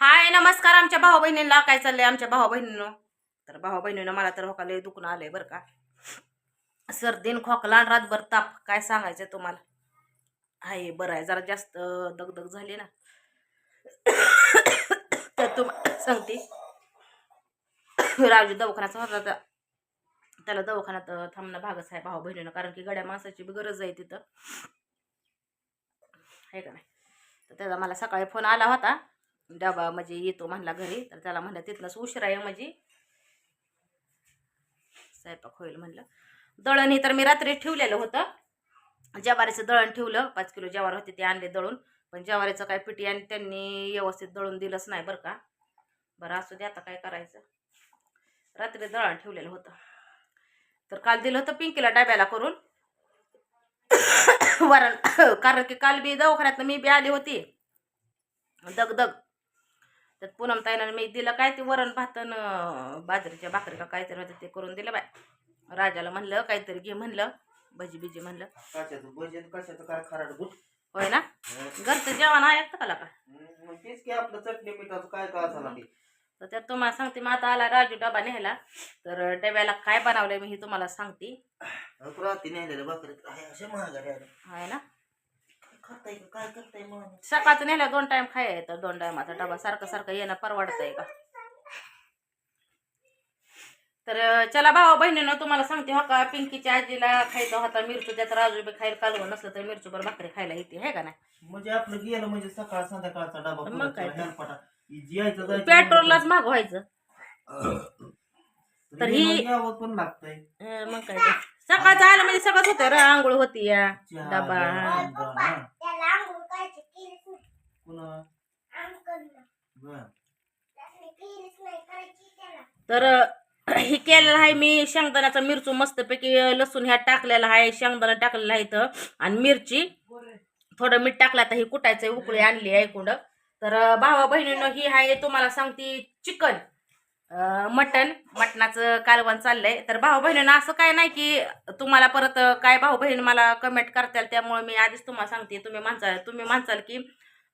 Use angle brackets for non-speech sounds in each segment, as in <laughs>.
हाय नमस्कार आमच्या भाऊ बहिणींना काय चाललंय आमच्या भाऊ बहिणीनं तर भाऊ बहिणीनं मला तर खोकाल लय दुखणं आलंय बरं का. सर्दीन खोकला आणि रातभर ताप. काय सांगायचं तुम्हाला? हाय बरं आहे. जरा जास्त दगदग झाली ना. तर तुम्हाला सांगते. राजू दवाखान्याचा होता तर त्याला दवाखान्यात थांबणं भागच आहे भाऊ बहिणीनं कारण की गड्या माणसाची बी गरज आहे तिथं. आहे का नाही? तर त्याचा मला सकाळी फोन आला होता. डबा म्हणजे येतो म्हणला घरी तर त्याला म्हणलं तिथनंच उशिरा आहे म्हणजे. स्वयंपाक होईल म्हणलं. दळण हे तर मी रात्री ठेवलेलं होतं. जवारीचं दळण ठेवलं पाच किलो जवार होते ते आणले दळून. पण जवारीचं काय पिटी आणि त्यांनी व्यवस्थित दळून दिलंच नाही बरं का. बरं असू दे आता काय करायचं. रात्री दळण ठेवलेलं होतं. तर काल दिलं होतं पिंकीला डब्याला करून. <coughs> वरण <coughs> कारण की काल बी दवाखान्यात मी बी आली होती. दग दग तर पूनम ताईनं मी दिलं काय ते वरण भात अन बाजरीच्या भाकरी का काहीतरी होतं ते करून दिलं बाय. राजाला म्हणलं काहीतरी घे म्हणलं भजी बिजी म्हणलं. कशाचं? भजन कशाचं? काय खराड गुट होय ना? घरचं जेवण ऐकतं का? का मग तेच की आपलं चटणी मिठाचं काय काय असं ते तर त्यात तुम्हाला सांगते मग आता आला राजू डबा न्यायला. तर डब्याला काय बनवलंय मी हे तुम्हाला सांगते. रात्री महागाड्या आहे ना? काय करताय का? काय करताय मग सकाळचं नेल्या दोन टाइम खाय तर दोन टाइमाचा डबा सारखं सारखं येणं परवडत आहे का? तर चला भावा बहिणीनं तुम्हाला सांगते हो का पिंकीच्या आजीला खायचा होता मिरचू त्यात राजू बी खायला कालवं नसलं तर मिरचू बरं भाकरी खायला येते आहे का नाही? म्हणजे आपलं गेलं म्हणजे सकाळ संध्याकाळचा डबा मग परत काय जायचं पेट्रोललाच महाग व्हायचं तर हे ही- मग यावं पण लागतंय. अं, मग काय ते. सकाळचं आलं म्हणजे सगळंच होतं र आंघोळ होती या डबा. हा. पुन्हा. बर. तर हे केलेलं आहे मी शेंगदाण्याचा मिरचू मस्तपैकी लसूण ह्या टाकलेला आहे शेंगदाणा टाकलेला आहे इथं. आणि मिरची थोडं मीठ टाकलं आता ही कुटायचं उकळी आणली आहे कुंड तर भावा बहिणीनं ही आहे तुम्हाला सांगते चिकन मटन मटणाचं कालवण चाललंय. तर भाऊ बहिणीनं असं काय नाही की तुम्हाला परत काय भाऊ बहीण मला कमेंट करताल त्यामुळे मी आधीच तुम्हाला सांगते तुम्ही म्हणसाल तुम्ही म्हणसाल की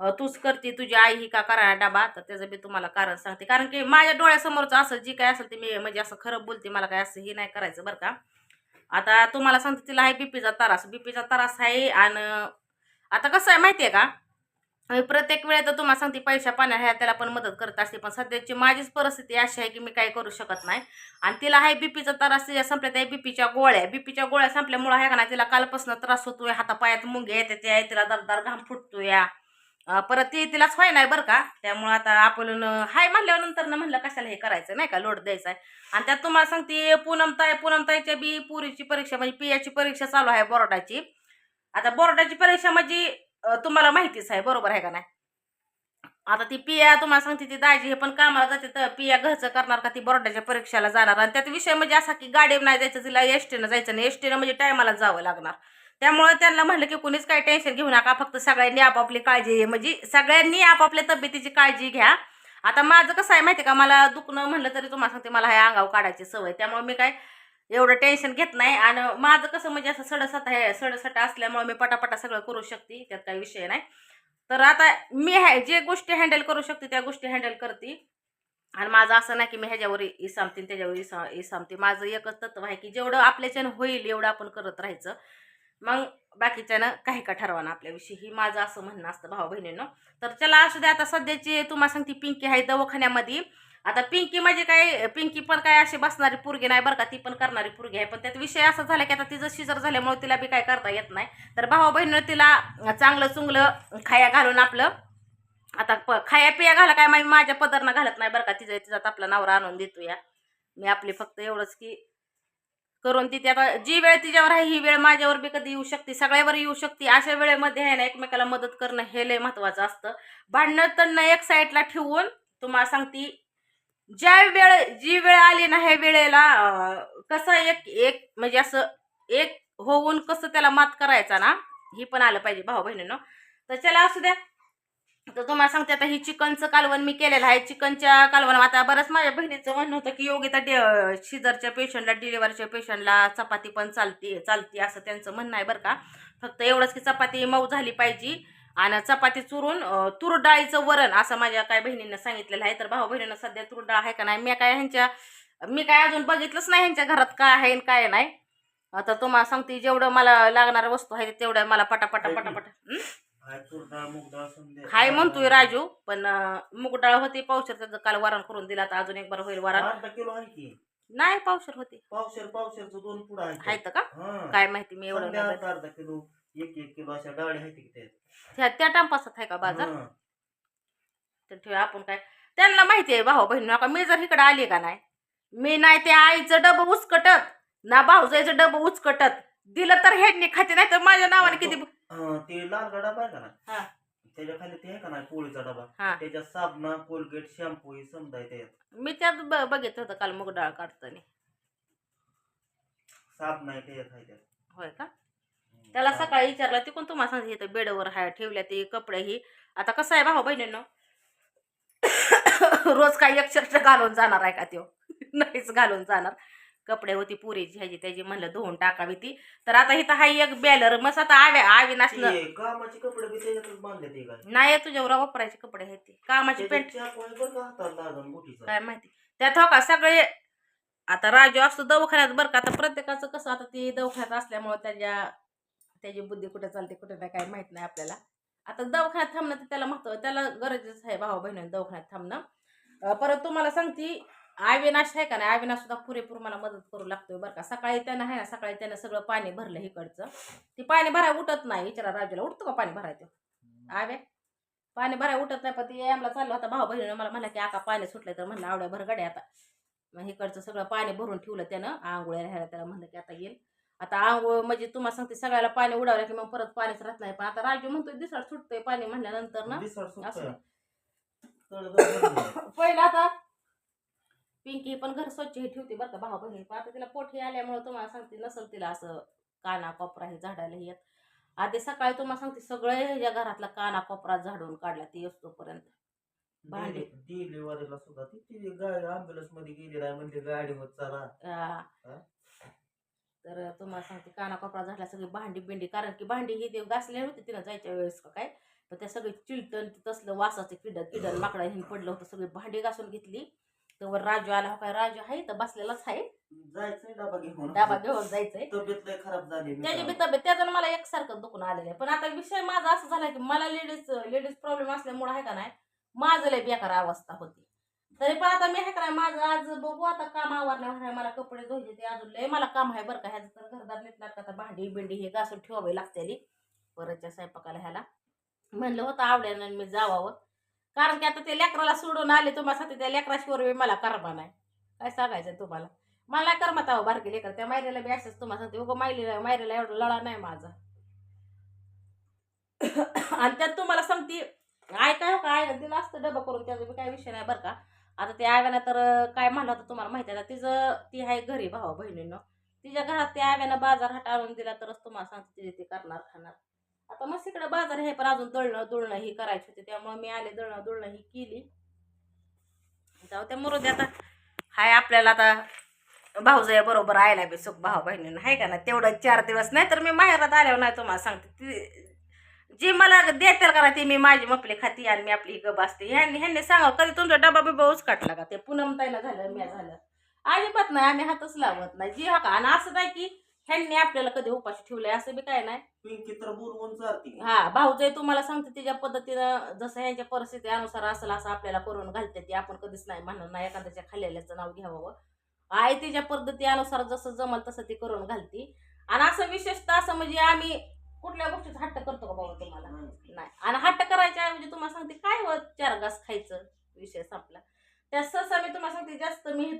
तूच करते तुझी आई ही का करा डबा? तर त्याचं मी तुम्हाला कारण सांगते. कारण की माझ्या डोळ्यासमोरचं असं जी काय असेल ते मी म्हणजे असं खरं बोलते मला काय असं हे नाही करायचं बरं का. आता तुम्हाला सांगते तिला आहे बीपीचा त्रास. बीपीचा त्रास आहे आणि आता कसं आहे माहिती आहे का प्रत्येक वेळेत तुम्हाला सांगते पैशा पाण्या ह्या त्याला पण मदत करत असते. पण सध्याची माझीच परिस्थिती अशी आहे की मी काही करू शकत नाही. आणि तिला आहे बीपीचा त्रास तिच्या संपल्या त्या बीपीच्या गोळ्या. बीपीच्या गोळ्या संपल्यामुळं आहे का नाही तिला कालपासून त्रास होतोय हातापायात मुंगे येते ते तिला दरदार घाम फुटतोय. परत ती तिलाच व्हाय नाही बरं का. त्यामुळं आता आपण हाय म्हणल्यानंतर ना म्हणलं कशाला हे करायचं नाही का? लोड द्यायचा आहे. आणि त्यात तुम्हाला सांगते पूनमताई पूनमताईच्या बी पुरीची परीक्षा म्हणजे पियाची परीक्षा चालू आहे बोर्डाची. आता बोर्डाची परीक्षा म्हणजे तुम्हाला माहितीच आहे बरोबर आहे का नाही? आता ती पिया तुम्हाला सांगते ती दाजी हे पण कामाला जाते तर पिया घरचं करणार का ती बोर्डाच्या परीक्षेला जाणार? आणि त्यात विषय म्हणजे असा की गाडी नाही जायचं तिला एस टीनं जायचं नाही. एस टीनं म्हणजे टायमाला जावं लागणार. त्यामुळे त्यांना म्हणलं की कुणीच काही टेन्शन घेऊ नका फक्त सगळ्यांनी आपापली काळजी म्हणजे सगळ्यांनी आपापल्या तब्येतीची काळजी घ्या. आता माझं कसं आहे माहिती आहे का मला दुखणं म्हणलं तरी तुम्हाला सांगते मला हे अंगाव काढायची सवय त्यामुळे मी काय एवढं टेन्शन घेत नाही. आणि माझं कसं म्हणजे असं सडसट आहे सडसट असल्यामुळे मी पटापटा सगळं करू शकते त्यात काही विषय नाही. तर आता मी ह्या जे गोष्टी हँडल करू शकते त्या गोष्टी हँडल करते. आणि माझं असं नाही की मी ह्याच्यावर इसामते आणि त्याच्यावर इसा इसामते. माझं एकच तत्व आहे की जेवढं आपल्याच्यानं होईल एवढं आपण करत राहायचं. मग बाकीच्यानं काही का ठरवाना आपल्याविषयी? ही माझं असं म्हणणं असतं भाऊ बहिणीनं. तर चला असू द्या आता सध्याची तुम्हाला सांगते पिंकी आहे दवाखान्यामध्ये. आता पिंकी म्हणजे काय? पिंकी पण काय अशी बसणारी पोरगी नाही बरं का? ती पण करणारी पोरगी आहे. पण त्यात विषय असा झाला की आता तिचं शिजर झाल्यामुळे तिला बी काय करता येत नाही. तर भाऊ बहिणीनं तिला चांगलं चुंगलं खाया घालून आपलं आता प खाया पिया घाला काय? माझ्या पदरनं घालत नाही बरं का? तिचं तिचा आपला नवरा आणून देतो या मी आपली फक्त एवढंच की करून ती आता जी वेळ तिच्यावर आहे ही वेळ माझ्यावर बी कधी येऊ शकते सगळ्यावर येऊ शकते. अशा वेळेमध्ये आहे ना एकमेकाला मदत करणं हे लय महत्वाचं असतं. भांडणं तणणं एक साईडला ठेवून तुम्हाला सांगते ज्या वेळ जी वेळ आली ना ह्या वेळेला कसं एक एक म्हणजे असं एक होऊन कसं त्याला मात करायचा ना ही पण आलं पाहिजे भाऊ बहिणीनं तर चला असू द्या. तर तुम्हाला सांगते आता ही चिकनचं कालवण मी केलेलं आहे. चिकनच्या कालवण आता बरंच माझ्या बहिणीचं म्हणणं होतं की योगिता डे शिजरच्या पेशंटला डिलिव्हरीच्या पेशंटला चपाती पण चालते चालते असं त्यांचं म्हणणं आहे बरं का. फक्त एवढंच की चपाती मऊ झाली पाहिजे. आणि चपाती चुरून तूर डाळीचं वरण असं माझ्या काय बहिणींना सांगितलेलं आहे. तर भाऊ बहिणींना सध्या तूर डाळ आहे का नाही? मी काय ह्यांच्या मी काय अजून बघितलंच नाही ह्यांच्या घरात काय आहे आणि काय नाही. आता तुम्हाला सांगते जेवढं मला लागणाऱ्या वस्तू आहे तेवढ्या मला पटापटा पटापटा? हाय म्हणतोय राजू पण मूग डाळ होती पावशर त्याचं काल वरण करून दिला तर अजून एक बार होईल वरण अर्धा किलो आहे की नाही पावशर होती. पावशेर पावशेरचं दोन पुढं आहे आहेत का? काय माहिती मी एवढं नाही अर्धा अर्धा किलो एक एक किलो अशा डाळी आहेत की त्यात बघितलं. त्या त्या टांपासात आहे का बाजार? हा. तर ठेवा आपण काय. त्यांना माहिती आहे भाऊ बहीण का मी जर इकडे आली का नाही मी नाही त्या आईचं डबं उचकटत. ना भाऊजाईचं डबं उचकटत. दिलं तर हेडनी खाते नाही तर माझ्या नावाने किती ते लाल डबा आहे का ना हा. त्याच्याखाली ते आहे का नाही पोळीचा डबा? हा. त्याच्यात साबणा कोलगेट शॅम्पू हे समजा आहे त्याच्यात. मी त्यात ब- बघितलं होतं काल मूग डाळ काढताना. साबणा आहे त्याच्यात आहे त्यात. होय का? त्याला सकाळी विचारलं ती कोण तुम्हाला सांगते इथं बेडवर हाय ठेवल्या ते कपडे ही. आता कसं आहे भाऊ बहिणींनो? <coughs> रोज काही एक शर्ट घालून जाणार आहे का त्यो? <laughs> नाहीच घालून जाणार. कपडे होती पुरीची ह्याची त्याची म्हणलं धुवून टाकावी ती. तर आता इथं हाय एक बॅलर मग आता आवे आवी नसलं कामाचे कपडे बी त्याच्यातच बांधले ते काय नाही तुझ्यावर वापरायचे कपडे आहेत ते. कामाची पेंट त्याच्यात चाकू आहे बरं का हाताला लागल मोठीचा. काय माहिती. त्यात हो का सगळे आता राजू असतो दवाखान्यात बरं का आता प्रत्येकाचं कसं आता ती दवाखान्यात असल्यामुळे त्याच्या त्याची बुद्धी कुठे चालते कुठे नाही काय माहीत नाही आपल्याला. आता दवाखान्यात थांबणं तर त्याला महत्त्व त्याला गरजेचं आहे भावा बहिणी दवाखान्यात थांबणं. अं, परत तुम्हाला सांगते अविनाश आहे का नाही? अविनाश सुद्धा पुरेपूर मला मदत करू लागतोय बरं का. सकाळी त्यानं आहे ना सकाळी त्यानं सगळं पाणी भरलं इकडचं. ती पाणी भराय उठत नाही विचारा राजूला. उठतो का पाणी भरायचं आवे. पाणी भराय उठत नाही पण ती आमला चाललं. होता भाऊ बहिणीनं मला म्हणलं की आका पाणी सुटलं तर म्हणलं आवड्या भर गड्या आता. मग इकडचं सगळं पाणी भरून ठेवलं त्यानं आंघोळ्या राहायला त्याला म्हणलं की आता येईल. आता आंघोळ म्हणजे तुम्हाला सांगते सगळ्याला पाणी उडावलं की मग परत पाणीच राहत नाही. पण आता राजू म्हणतोय दिसाड सुटतंय पाणी म्हणल्यानंतर ना. असं. <laughs> पहिलं आता पिंकी पण घर स्वच्छ हे ठेवते बरं का भाऊ बहिणी. पण आता तिला पोट हे आल्यामुळे तुम्हाला सांगते नसल तिला असं काना कोपरा हे झाडायला येत. आधी सकाळी तुम्हाला सांगते सगळे ह्याच्या घरातला काना कोपरा झाडून काढला ती असतोपर्यंत भांडी. डिलिव्हरीला सुद्धा ती ती गाडी अँब्युलन्समध्ये गेली नाही म्हणजे गाडीवर चला? तर तुम्हाला सांगते काना कोपरा झाडला सगळी भांडी बिंडी कारण की भांडी ही देव घासले होते तिनं जायच्या वेळेस का काय? पण त्या सगळी चिलटण तसलं वासाचं किड किडन माकडा हे पडलं होतं सगळी भांडी घासून घेतली. तर राजू आला हो काय राजू आहे तर बसलेलाच आहे. जायचंय डबा घेऊन. डाबा घेऊन जायचंय. तब्येत लय खराब झाली त्याची बी. तब्येत त्याचं मला एकसारखं दुखून आलेलं आहे. पण आता विषय माझा असं झालाय की मला लेडीज लेडीज प्रॉब्लेम असल्यामुळे आहे का नाही माझं लय बेकार अवस्था होती. तरी पण आता मी आहे का नाही माझं आज बघू आता काम आवरण्यावर आहे. मला कपडे धुवायचे ते अजून लय मला काम आहे बरं का. ह्याचं तर घरदार नीट आता भांडी बिंडी हे घासून ठेवावे लागते परतच्या स्वयंपाकाला ह्याला. म्हणलं होतं आवडेल मी जावावं. कारण की आता ते लेकराला सोडून आले तुम्हाला त्या लेकराशिवर बी मला करमा नाही. काय सांगायचं तुम्हाला? मला नाही करमत आहो बारकी लेकर. त्या मायरेला बी असंच तुम्हाला सांगते उगं मायलेला मायरेला एवढं लळा नाही माझा. आणि त्यात तुम्हाला सांगते ऐका काय का काय दिलं असतं डबं करून त्याचा बी काय विषय नाही बरं का. आता ते आव्यानं तर काय म्हणलं होतं तुम्हाला माहिती आहे तिचं ती आहे घरी भावा बहिणीनं. तिच्या घरात त्या आव्यानं बाजार हाट आणून दिला तरच तुम्हाला सांगते तिथे ते करणार खाणार. आता मग इकडे बाजार हे पण अजून दळणं दुळणं ही करायची होती त्यामुळे मी आले दळणं दुळणं ही केली. जाऊ त्या मरू आता. हाय आपल्याला आता भाऊजया बरोबर आयला बी सुख भाऊ बहिणीनं आहे का ना तेवढं चार दिवस नाही तर मी माहेरात आल्यावर नाही तुम्हाला सांगते. ती जी मला देतील का ती मी माझी मपली खाती आणि मी आपली गप असते ह्यांनी ह्यांनी सांगा कधी तुमचा डबा बिबा उचकाटला का? ते पुनम ताईनं झालं मी झालं. अजिबात नाही आम्ही हातच लावत नाही. जी हा का आणि असं नाही की ह्यांनी आपल्याला कधी उपाशी ठेवलंय असं बी काय नाही. पिंकी तर बोलवून चालती हा भाऊजाई तुम्हाला सांगते तिच्या पद्धतीनं जसं यांच्या परिस्थिती अनुसार असेल असं आपल्याला करून घालते ती. आपण कधीच नाही म्हणणार नाही एखाद्याच्या खाल्लेल्याचं नाव घ्यावं. आई तिच्या पद्धतीनुसार जसं जमल तसं ती करून घालती. आणि असं विशेषतः असं म्हणजे आम्ही कुठल्या गोष्टीचा हट्ट करतो का बाबा तुम्हाला? नाही. आणि हट्ट करायच्या ऐवजी तुम्हाला सांगते काय व चार घास खायचं विषय संपला त्या सहसा मी तुम्हाला सांगते जास्त मी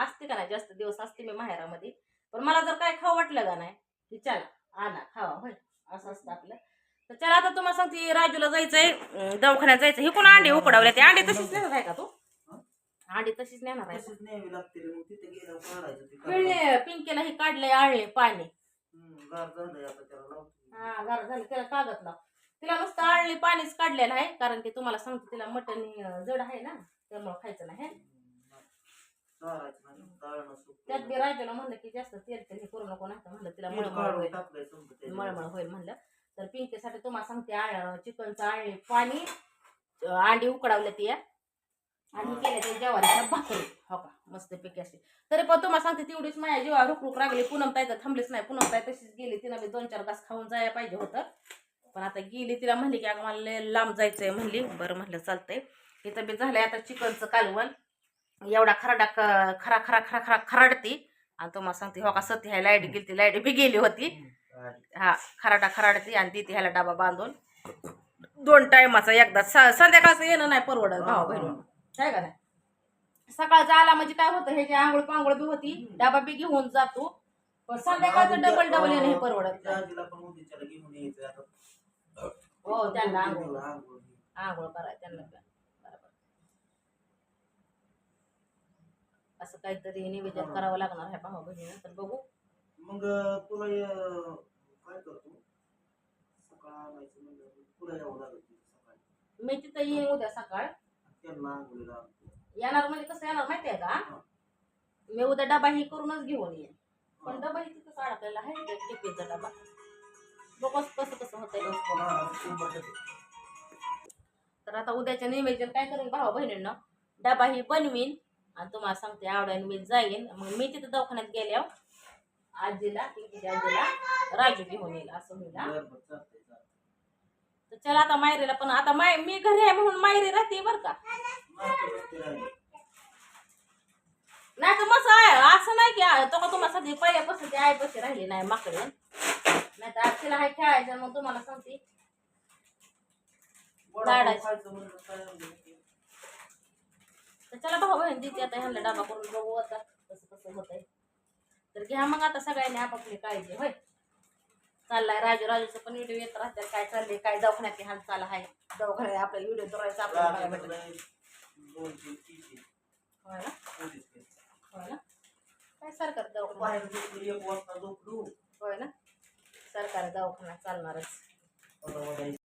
असते का नाही जास्त दिवस असते मी माहेरामध्ये. पण मला जर काय खाऊ वाटलं का नाही की चला आणा खावा होय असं असतं आपलं. तर चला आता तुम्हाला सांगते राजूला जायचंय दवाखान्यात जायचं हे कोण अंडी उकडावले ते अंडी तशीच नेणार आहे का तू? अंडी तशीच नेणार आहे. तशीच न्यावी लागते रे, मग तिथे गेल्यावर काढायचं ते पिळले पिंकीला ही काढले आळले पाणी हम्म, गार झालंय आता त्याला लावतो. हा झालं त्याला कागद लाव. तिला नुसतं आळणी पाणीच काढलेलं आहे कारण की तुम्हाला सांगते तिला मटण जड आहे ना त्यामुळे खायचं नाही हे. चारायचं नाही, तळणं सुकं. त्यात बी राजाला म्हणलं की जास्त तेल तेल हे करू नको नाही तर म्हणलं तिला तेल मळमळ होईल. मळमळ म्हणलं. तर पिंकीसाठी तुम्हाला सांगते चिकनचं आणले पाणी अंडी उकडावले ती. आणि केल्या त्या जेवारीच्या भाकरी. हो का? मस्त पैकी असे तरी पण तुम्हाला सांगते तेवढीच माझ्या जेव्हा रुक रुक लागली पुनम ताई तर थांबलीच नाही. पुनम ताई तशीच गेली. तिनं मी दोन चार घास खाऊन जायला पाहिजे होतं. पण आता गेली तिला म्हणली की अगं मला लांब जायचंय. म्हणली बरं म्हणलं चालतंय. इथं बी झालंय आता चिकनचं कालवण. एवढा खराडा खरा खरा खरा खरा खराडती. आणि तुम्हाला सांगते हो का सती ह्या लाइट गेली ती लाइट बी गेली होती? हा खराटा खराडती आणि ती ह्याला डबा बांधून दोन टायमाचा एकदा स- संध्याकाळचं येणं नाही परवडत भावा बहिणी काय का नाही? सकाळचा आला म्हणजे काय होतं ह्याची आंघोळ पांघोळ बी होती डबा बी घेऊन जातो. पण संध्याकाळचं डबल डबल येणं हे परवडत यायचं आता. हो त्यांना आंघोळ. आंघोळ. आंघोळ करायला त्यांना पण. बरोबर असं काहीतरी निवेदन करावं लागणार आहे भावा बहिणी तर बघू. मग तुला काय करतो? सकाळ आणायचं म्हणजे तुला यावं लागत सकाळी? मी तिथं येईन उद्या सकाळ. त्यांना आंघोळीला आणतो. येणार म्हणजे कसं येणार माहिती आहे का? मी उद्या डबा ही करूनच घेऊन येईन. पण डबा ही तिथंच अडकलेला आहे. डबा. बघ कसं कसं होतंय. रोज हा, शंभर टक्के. तर आता उद्याच्या नियोजन काय करेन भावा बहिणींना डबा ही बनवीन. आणि तुम्हाला सांगते आवडायला मी जाईन. मग मी तिथं दवाखान्यात गेल्यावर आजीला पिंकीच्या आजीला राजू घेऊन येईल असं होईल हा. तर चला आता मायरीला पण आता माय मी घरी आहे म्हणून मायरी राहते बरं का. नाही तर मस्त आहे असं नाही की तो का तुम्हाला सध्या पहिल्यापासून ती आईपाशी राहिली नाही माकडे. नाही तर आज तिला हाय खेळायचं मग तुम्हाला सांगते लाडाची. खायचं म्हणलं काय म्हणजे. तर चला भाऊ बहीण देते आता ह्यांना डबा करून बघू आता कसं कसं होतंय. तर घ्या मग आता सगळ्यांनी आपापली काळजी होय? चाललाय राजू राजूचं पण व्हिडिओ येत राहतात. काय चाललंय काय दवाखान्यात हालचाल आहे? दवाखान्यात आपला व्हिडिओ करायचा आपल्याला ना? काय सरकार दवाखाना होय ना? सरकारी दवाखाना चालणारच.